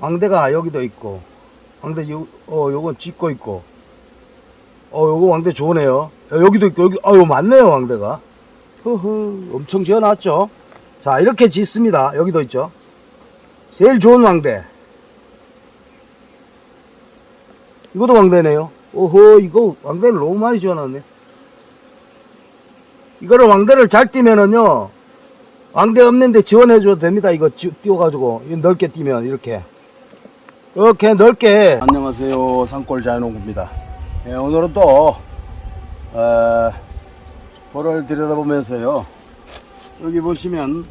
왕대가 여기도 있고 왕대 요, 어 요건 짓고 있고. 어 요거 왕대 좋으네요. 어, 여기도 있고 여기 아유 맞네요 왕대가. 흐흐 엄청 지어놨죠? 자 이렇게 짓습니다. 여기도 있죠? 제일 좋은 왕대. 이것도 왕대네요. 오호 이거 왕대를 너무 많이 지어놨네. 이거를 왕대를 잘 띄면은요 왕대 없는데 지원해줘도 됩니다. 이거 지- 띄워가지고 넓게 띄면 이렇게 이렇게 넓게. 안녕하세요. 산골 자연농구입니다. 예, 오늘은 또 어, 볼을 들여다보면서요. 여기 보시면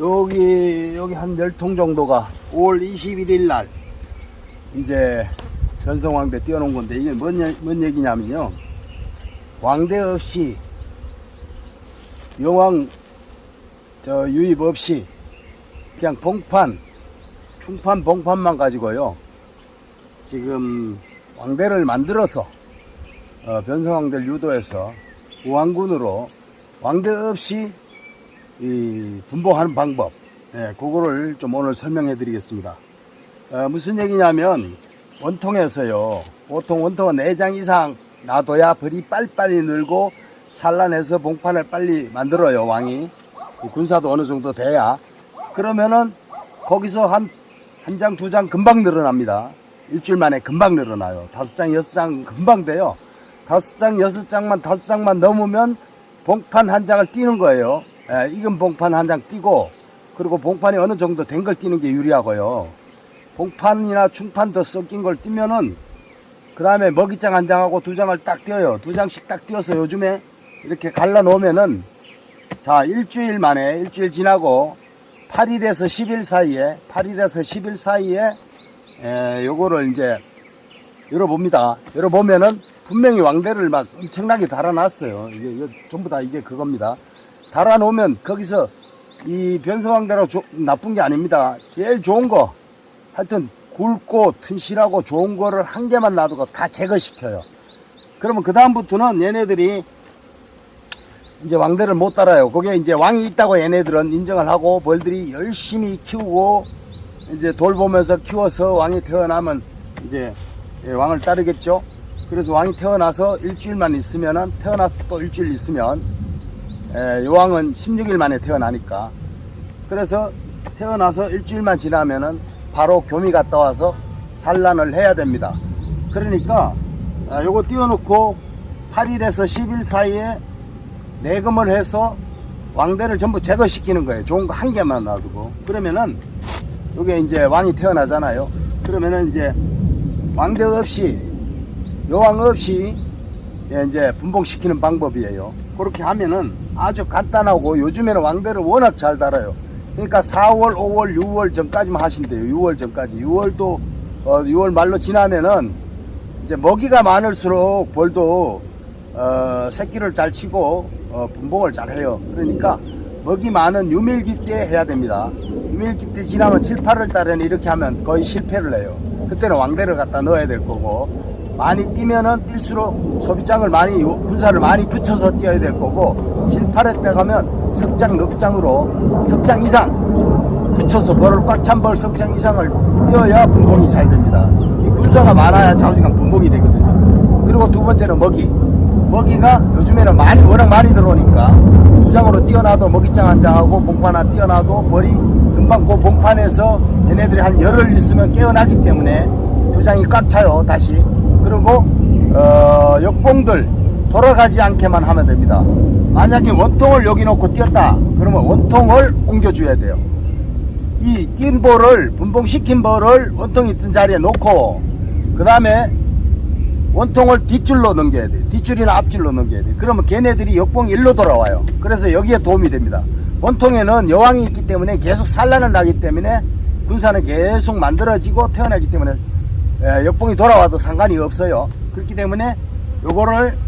여기 여기 한열통 정도가 5월 21일 날 이제 전성왕대 띄워놓은 건데 이게 뭔, 얘- 뭔 얘기냐면요. 왕대 없이 여왕 저 유입 없이 그냥 봉판 충판 봉판만 가지고요. 지금 왕대를 만들어서 어, 변성왕대를 유도해서 우왕군으로 왕대 없이 이 분봉하는 방법 예, 그거를 좀 오늘 설명해 드리겠습니다. 어, 무슨 얘기냐면 원통에서요 보통 원통은 4장 이상 놔둬야 벌이 빨리빨리 늘고 산란해서 봉판을 빨리 만들어요 왕이 군사도 어느 정도 돼야. 그러면은 거기서 한 한 장 두 장 금방 늘어납니다. 일주일 만에 금방 늘어나요. 다섯 장 여섯 장 금방 돼요. 다섯 장 여섯 장만 다섯 장만 넘으면 봉판 한 장을 띄는 거예요. 예, 익은 봉판 한 장 띄고 그리고 봉판이 어느 정도 된 걸 띄는 게 유리하고요. 봉판이나 더 섞인 걸 띄면은 그 다음에 먹이장 한 장하고 두 장을 딱 띄어요. 두 장씩 딱 띄어서 요즘에 이렇게 갈라 놓으면은 자 일주일 만에 일주일 지나고 8일에서 10일 사이에 8일에서 10일 사이에 에, 요거를 이제 열어봅니다. 열어보면은 분명히 왕대를 막 엄청나게 달아놨어요. 이게, 이거 전부 다 이게 그겁니다. 달아놓으면 거기서 이 변성왕대로 조- 나쁜 게 아닙니다. 제일 좋은 거 하여튼 굵고 튼실하고 좋은 거를 한 개만 놔두고 다 제거시켜요. 그러면 그 다음부터는 얘네들이 이제 왕대를 못 따라요. 거기에 이제 왕이 있다고 얘네들은 인정을 하고 벌들이 열심히 키우고 이제 돌보면서 키워서 왕이 태어나면 이제 예, 왕을 따르겠죠. 그래서 왕이 태어나서 일주일만 있으면은 태어나서 또 일주일 있으면 예, 요 왕은 16일 만에 태어나니까 그래서 태어나서 일주일만 지나면은 바로 교미 갔다 와서 산란을 해야 됩니다. 그러니까 아, 요거 띄워놓고 8일에서 10일 사이에 내금을 해서 왕대를 전부 제거시키는 거예요. 좋은 거 한 개만 놔두고. 그러면은 이게 이제 왕이 태어나잖아요. 그러면은 이제 왕대 없이 여왕 없이 예, 이제 분봉시키는 방법이에요. 그렇게 하면은 아주 간단하고 요즘에는 왕대를 워낙 잘 달아요. 그러니까 4월, 5월, 6월 전까지만 하시면 돼요. 6월 전까지. 6월도 어, 6월 말로 지나면은 이제 먹이가 많을수록 벌도 어, 새끼를 잘 치고 어, 분봉을 잘 해요. 그러니까 먹이 많은 유밀기 때 해야 됩니다. 유밀기 때 지나면 7, 8월 달에는 이렇게 하면 거의 실패를 해요. 그때는 왕대를 갖다 넣어야 될 거고 많이 뛰면은 뛸수록 소비장을 많이 군사를 많이 붙여서 뛰어야 될 거고 7, 8회 때 가면 석장, 넉장으로 석장 이상 붙여서 벌을 꽉 찬 벌 석장 이상을 뛰어야 분봉이 잘 됩니다. 이 군사가 많아야 좌우지간 분봉이 되거든요. 그리고 두 번째는 먹이. 먹이가 요즘에는 많이 워낙 많이 들어오니까 두 장으로 뛰어나도 먹이장 한 장하고 봉판 하나 뛰어나도 벌이 금방 그 봉판에서 얘네들이 한 열흘 있으면 깨어나기 때문에 두 장이 꽉 차요 다시. 그리고 어, 역봉들 돌아가지 않게만 하면 됩니다. 만약에 원통을 여기 놓고 뛰었다 그러면 원통을 옮겨줘야 돼요. 이 뛴 볼을 분봉시킨 볼을 원통이 있던 자리에 놓고 그 다음에 원통을 뒷줄로 넘겨야 돼. 뒷줄이나 앞줄로 넘겨야 돼. 그러면 걔네들이 역봉 일로 돌아와요. 그래서 여기에 도움이 됩니다. 원통에는 여왕이 있기 때문에 계속 산란을 나기 때문에 군사는 계속 만들어지고 태어나기 때문에 에, 역봉이 돌아와도 상관이 없어요. 그렇기 때문에 요거를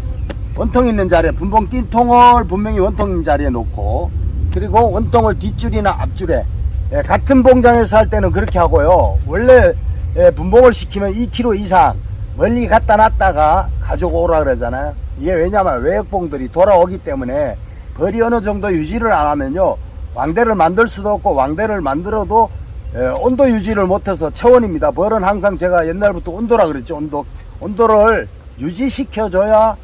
원통 있는 자리에 분봉 띈 통을 분명히 원통 있는 자리에 놓고 그리고 원통을 뒷줄이나 앞줄에 예, 같은 봉장에서 할 때는 그렇게 하고요. 원래 예, 분봉을 시키면 2km 이상 멀리 갖다 놨다가 가져오라 그러잖아요. 이게 왜냐면 외역봉들이 돌아오기 때문에 벌이 어느 정도 유지를 안 하면요. 왕대를 만들 수도 없고 왕대를 만들어도 예, 온도 유지를 못해서 체온입니다. 벌은 항상 제가 옛날부터 온도라 그랬죠. 온도 온도를 유지시켜줘야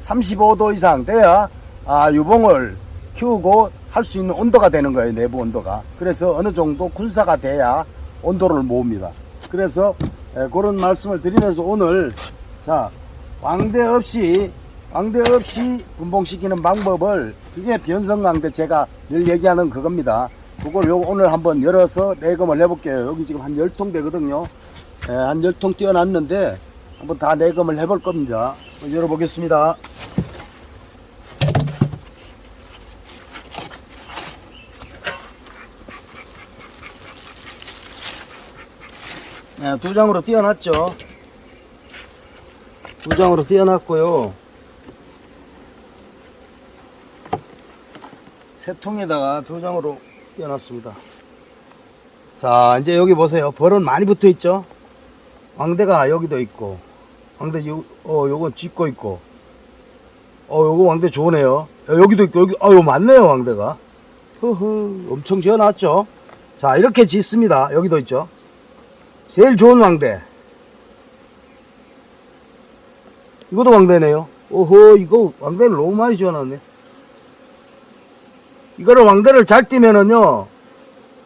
35도 이상 돼야 아, 유봉을 키우고 할 수 있는 온도가 되는 거예요. 내부 온도가. 그래서 어느 정도 군사가 돼야 온도를 모읍니다. 그래서 예, 그런 말씀을 드리면서 오늘 자 왕대 없이 왕대 없이 분봉시키는 방법을 그게 변성광대 제가 늘 얘기하는 그겁니다. 그걸 요 오늘 한번 열어서 내검을 해볼게요. 여기 지금 한 열 통 되거든요. 예, 한열 통 띄어놨는데 한번 다 내검을 해볼 겁니다. 열어보겠습니다. 예, 두 장으로 띄어놨죠. 두 장으로 띄어놨고요. 세 통에다가 두 장으로 띄어놨습니다. 자, 이제 여기 보세요. 벌은 많이 붙어 있죠? 왕대가 여기도 있고, 왕대 요, 어, 요건 짚고 있고, 어, 요거 왕대 좋으네요. 야, 여기도 있고, 여기, 아유, 많네요, 왕대가. 흐흐, 엄청 지어놨죠? 자, 이렇게 짓습니다. 여기도 있죠? 제일 좋은 왕대. 이것도 왕대네요. 오호, 이거 왕대를 너무 많이 지어놨네. 이거를 왕대를 잘 뛰면은요,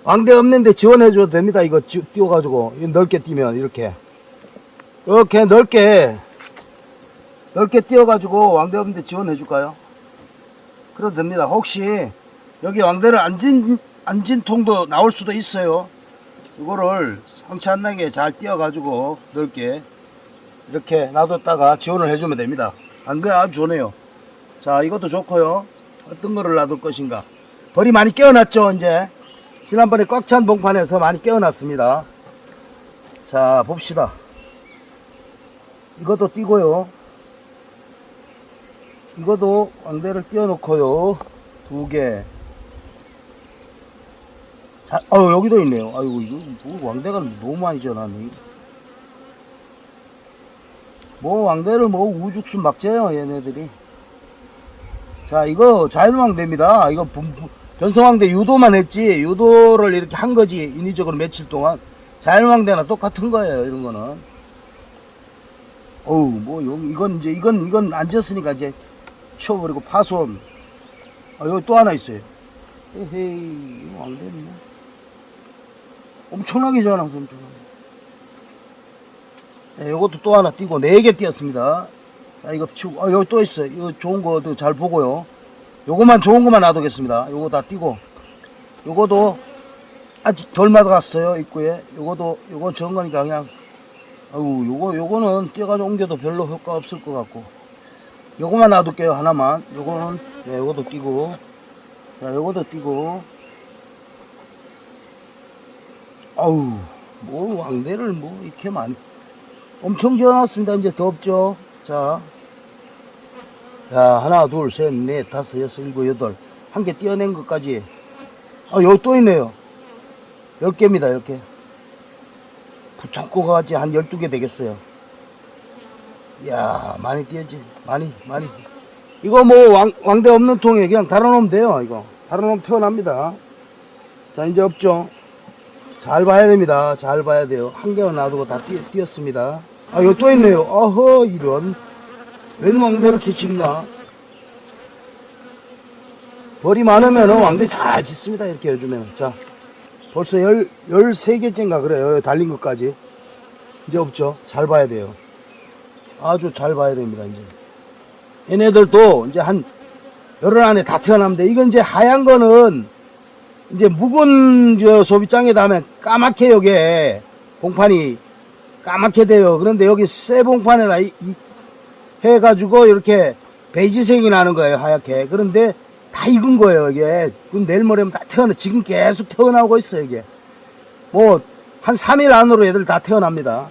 왕대 없는데 지원해 줘도 됩니다. 이거 지- 띄워가지고, 이 넓게 뛰면, 이렇게. 이렇게 넓게, 넓게 띄워가지고 왕대 없는데 지원해 줄까요? 그래도 됩니다. 혹시, 여기 왕대를 안진, 안진 통도 나올 수도 있어요. 이거를 상처 안 나게 잘 띄워가지고 넓게 이렇게 놔뒀다가 지원을 해주면 됩니다. 안 그래 아주 좋네요. 자 이것도 좋고요. 어떤 거를 놔둘 것인가. 벌이 많이 깨어났죠 이제. 지난번에 꽉 찬 봉판에서 많이 깨어났습니다. 자 봅시다. 이것도 띄고요. 이것도 왕대를 띄워놓고요. 두 개. 자, 어 여기도 있네요. 아이고 이거 뭐 왕대가 너무 많이 지어놨네. 뭐 왕대를 뭐 우죽순 막 재요 얘네들이. 자 이거 자연왕대입니다. 이거 변성왕대 유도만 했지 유도를 이렇게 한 거지 인위적으로 며칠 동안 자연왕대나 똑같은 거예요 이런 거는. 어우 뭐 여기 이건 이제 이건 이건 안 지었으니까 이제 치워버리고 파손. 아 여기 또 하나 있어요. 에헤이 이거 왕대네. 엄청나게 지어놨어 엄청나게. 네, 요것도 또 하나 띄고 네개 띄었습니다. 자, 이거 치우고, 아, 여기 또 있어요. 이거 좋은 거도 잘 보고요. 요거만 좋은 거만 놔두겠습니다. 요거 다 띄고. 요거도 아직 덜 맞아갔어요, 입구에. 요거도, 요건 좋은 거니까 그냥, 아유, 요거, 요거는 띄어가지고 옮겨도 별로 효과 없을 것 같고. 요거만 놔둘게요, 하나만. 요거는, 네, 요것도 띄고. 자, 요것도 띄고. 아우, 뭐, 왕대를 뭐, 이렇게 많이. 엄청 지어놨습니다. 이제 더 없죠. 자. 자, 하나, 둘, 셋, 넷, 다섯, 여섯, 일곱, 여덟. 한개 띄어낸 것까지. 아, 여기 또 있네요. 열 개입니다, 열 개. 붙잡고 가지 한 열두 개 되겠어요. 이야, 많이 띄었지. 많이, 많이. 이거 뭐, 왕, 왕대 없는 통에 그냥 달아놓으면 돼요, 이거. 달아놓으면 태어납니다. 자, 이제 없죠. 잘 봐야 됩니다. 잘 봐야 돼요. 한 개만 놔두고 다 띄, 띄었습니다. 아, 여기 또 있네요. 어허, 이런. 웬 왕대를 이렇게 짓나? 벌이 많으면 왕대 잘 짓습니다. 이렇게 요즘에는. 자, 벌써 열, 열세 개째인가 그래요. 여기 달린 것까지. 이제 없죠. 잘 봐야 돼요. 아주 잘 봐야 됩니다, 이제. 얘네들도 이제 한 열흘 안에 다 돼. 이건 이제 하얀 거는 이제 묵은 저 소비장에다 하면 까맣게 여기에 봉판이 까맣게 돼요. 그런데 여기 새 봉판에다 이- 이- 해가지고 이렇게 베이지색이 나는 거예요. 하얗게. 그런데 다 익은 거예요. 이게. 내일 모레면 다 태어나. 지금 계속 태어나고 있어요. 이게. 뭐 한 3일 안으로 애들 다 태어납니다.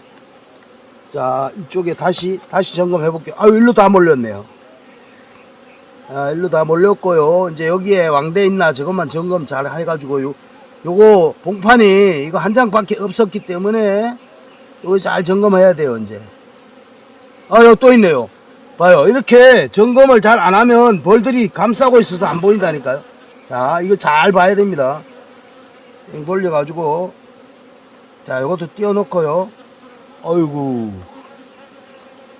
자 이쪽에 다시 다시 점검해 볼게요. 아 일로 다 몰렸네요. 아, 일로 다 몰렸고요. 이제 여기에 왕대 있나 저것만 점검 잘 해가지고 요, 요거 봉판이 이거 한 장밖에 없었기 때문에 이거 잘 점검해야 돼요 이제. 아 여기 또 있네요. 봐요 이렇게 점검을 잘 안 하면 벌들이 감싸고 있어서 안 보인다니까요. 자 이거 잘 봐야 됩니다. 벌려가지고 자, 이것도 띄워놓고요. 어이구.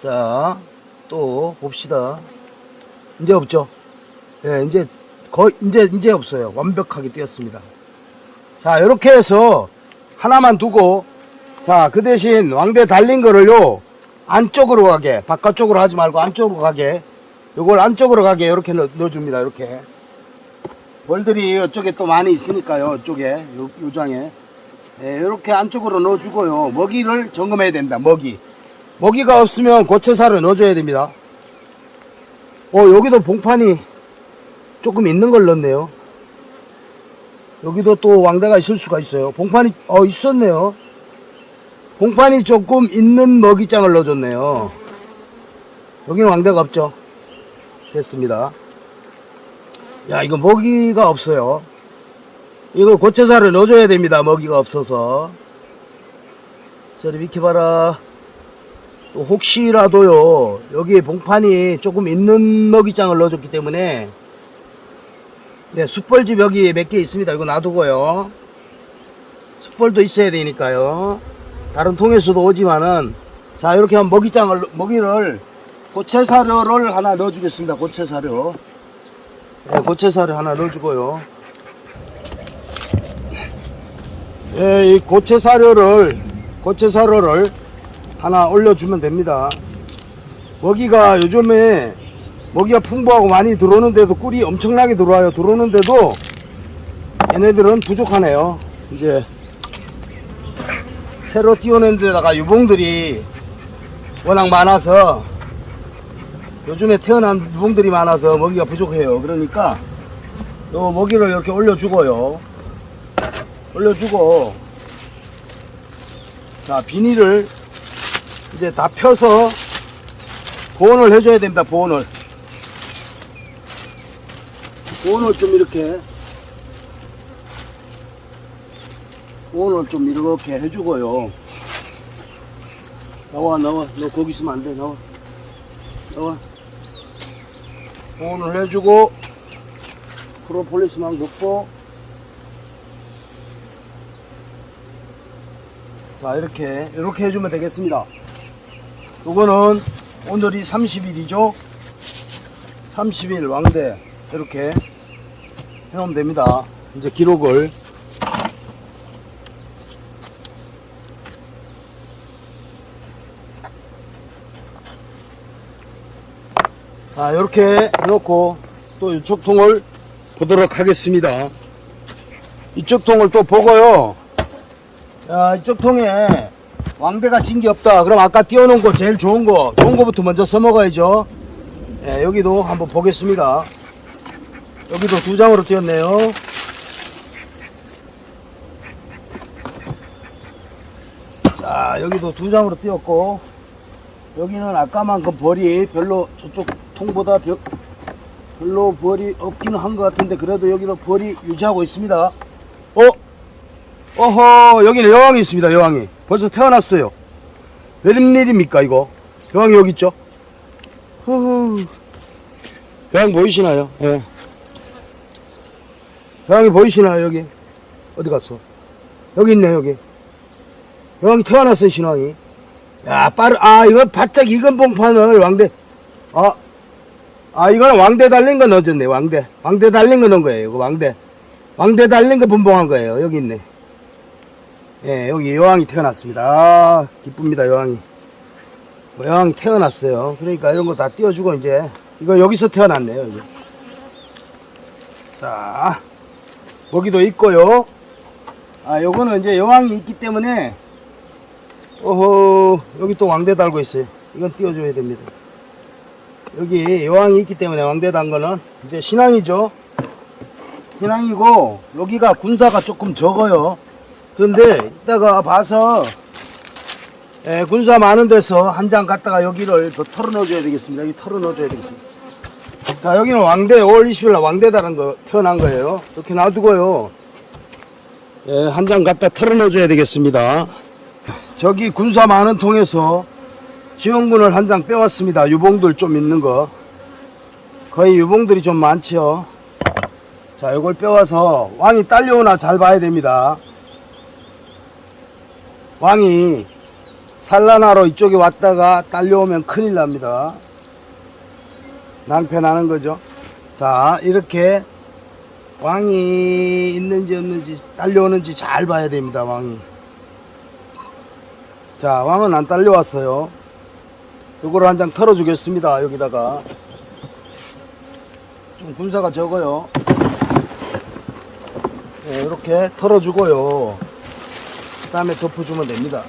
자, 또 봅시다. 이제 없죠? 예, 이제 거의, 이제, 이제 없어요. 완벽하게 띄었습니다. 자, 이렇게 해서 하나만 두고, 자, 그 대신 왕대 달린 거를요, 안쪽으로 가게, 바깥쪽으로 하지 말고 안쪽으로 가게, 요걸 안쪽으로 가게 이렇게 넣, 넣어줍니다. 이렇게. 벌들이 이쪽에 또 많이 있으니까요. 이쪽에, 요, 요 장에. 예, 이렇게 안쪽으로 넣어주고요. 먹이를 점검해야 됩니다. 먹이. 먹이가 없으면 고체사를 넣어줘야 됩니다. 어, 여기도 봉판이 조금 있는 걸 넣었네요. 여기도 또 왕대가 있을 수가 있어요. 봉판이, 어, 있었네요. 봉판이 조금 있는 먹이장을 넣어줬네요. 여기는 왕대가 없죠. 됐습니다. 야, 이거 먹이가 없어요. 이거 고체사를 넣어줘야 됩니다. 먹이가 없어서. 저리 비켜봐라. 또 혹시라도요, 여기 봉판이 조금 있는 먹이장을 넣어줬기 때문에, 네, 숯벌집 여기 몇 개 있습니다. 이거 놔두고요. 숯벌도 있어야 되니까요. 다른 통에서도 오지만은, 자, 이렇게 하면 먹이장을, 먹이를, 고체 사료를 하나 넣어주겠습니다. 고체 사료. 네, 고체 사료 하나 넣어주고요. 예, 이 고체 사료를 고체 사료를 하나 올려주면 됩니다. 먹이가 요즘에 먹이가 풍부하고 많이 들어오는데도 꿀이 엄청나게 들어와요. 들어오는데도 얘네들은 부족하네요. 이제 새로 띄워낸 데다가 유봉들이 워낙 많아서 요즘에 태어난 유봉들이 많아서 먹이가 부족해요. 그러니까 요 먹이를 이렇게 올려주고요. 올려주고 자 비닐을 이제 다 펴서 보온을 해줘야 됩니다 보온을. 보온을 좀 이렇게 보온을 좀 이렇게 해주고요. 나와 나와. 너 거기 있으면 안 돼. 나와. 나와. 보온을 해주고 프로폴리스만 넣고. 자 이렇게 이렇게 해주면 되겠습니다 요거는 오늘이 30일이죠? 30일 왕대. 이렇게 해놓으면 됩니다. 이제 기록을. 자 이렇게 해놓고 또 이쪽 통을 보도록 하겠습니다. 이쪽 통을 또 보고요. 야, 이쪽 통에 왕대가 진 게 없다. 그럼 아까 띄워놓은 거 제일 좋은 거, 좋은 거부터 먼저 써먹어야죠. 예, 여기도 한번 보겠습니다. 여기도 두 장으로 띄었네요. 자, 여기도 두 장으로 띄었고, 여기는 아까만큼 벌이 별로 저쪽 통보다 별, 별로 벌이 없기는 한 것 같은데, 그래도 여기도 벌이 유지하고 있습니다. 어? 어허 여기는 여왕이 있습니다 여왕이. 벌써 태어났어요. 내림일입니까 이거? 여왕이 여기 있죠? 후후. 여왕 보이시나요? 예. 여왕이 보이시나요 여기? 어디 갔어? 여기 있네 여기. 여왕이 태어났어요 신왕이. 야 빠르 아 이건 바짝 익은 봉판을 왕대 아, 아 이거는 왕대 달린 거 넣어줬네 왕대. 왕대 달린 거 넣은 거예요 이거 왕대. 왕대 달린 거 분봉한 거예요 여기 있네 예, 여기 여왕이 태어났습니다. 아, 기쁩니다, 여왕이. 뭐 여왕이 태어났어요. 그러니까 이런 거 다 띄워주고, 이제. 이거 여기서 태어났네요, 여기. 자, 거기도 있고요. 아, 요거는 이제 여왕이 있기 때문에, 어허, 여기 또 왕대 달고 있어요. 이건 띄워줘야 됩니다. 여기 여왕이 있기 때문에 왕대 단 거는 이제 신앙이죠. 신앙이고, 여기가 군사가 조금 적어요. 그런데 이따가 봐서 예, 군사 많은 데서 한 장 갖다가 여기를 더 털어 넣어줘야 되겠습니다. 여기 털어 넣어줘야 되겠습니다. 자 여기는 왕대 5월 20일 날 왕대다는 거 태어난 거예요. 이렇게 놔두고요. 예, 한 장 갖다 털어 넣어줘야 되겠습니다. 저기 군사 많은 통에서 지원군을 한 장 빼왔습니다. 유봉들 좀 있는 거. 거의 유봉들이 좀 많지요. 자, 이걸 빼와서 왕이 딸려오나 잘 봐야 됩니다. 왕이 산란하러 이쪽에 왔다가 딸려오면 큰일 납니다. 낭패 나는 거죠. 자, 이렇게 왕이 있는지 없는지 딸려오는지 잘 봐야 됩니다, 왕이. 자, 왕은 안 딸려왔어요. 요거를 한 장 털어주겠습니다, 여기다가. 좀 군사가 적어요. 네, 이렇게 털어주고요. 그 다음에 덮어주면 됩니다.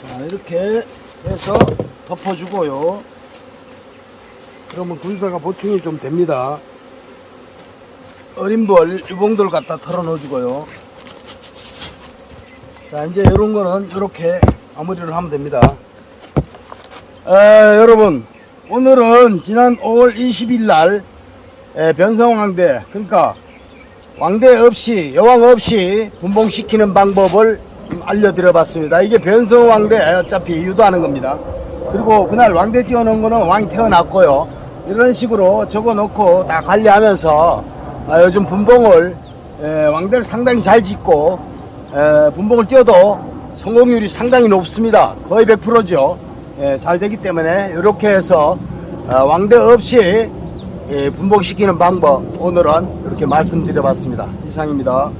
자, 이렇게 해서 덮어주고요. 그러면 군사가 보충이 좀 됩니다. 어린 벌, 유봉들 갖다 털어 넣어주고요. 자, 이제 이런 거는 이렇게 마무리를 하면 됩니다. 에, 여러분, 오늘은 지난 5월 20일 날 에, 변성왕대, 그러니까 왕대 없이, 여왕 없이 분봉시키는 방법을 좀 알려드려 봤습니다. 이게 변성왕대 어차피 유도하는 겁니다. 그리고 그날 왕대 띄워놓은 거는 왕이 태어났고요. 이런 식으로 적어 놓고 다 관리하면서 아, 요즘 분봉을 에, 왕대를 상당히 잘 짓고 에, 분봉을 띄워도 성공률이 상당히 높습니다. 거의 100%죠. 예, 잘 되기 때문에 이렇게 해서 어, 왕대 없이 예, 분봉시키는 방법 오늘은 이렇게 말씀드려 봤습니다. 이상입니다.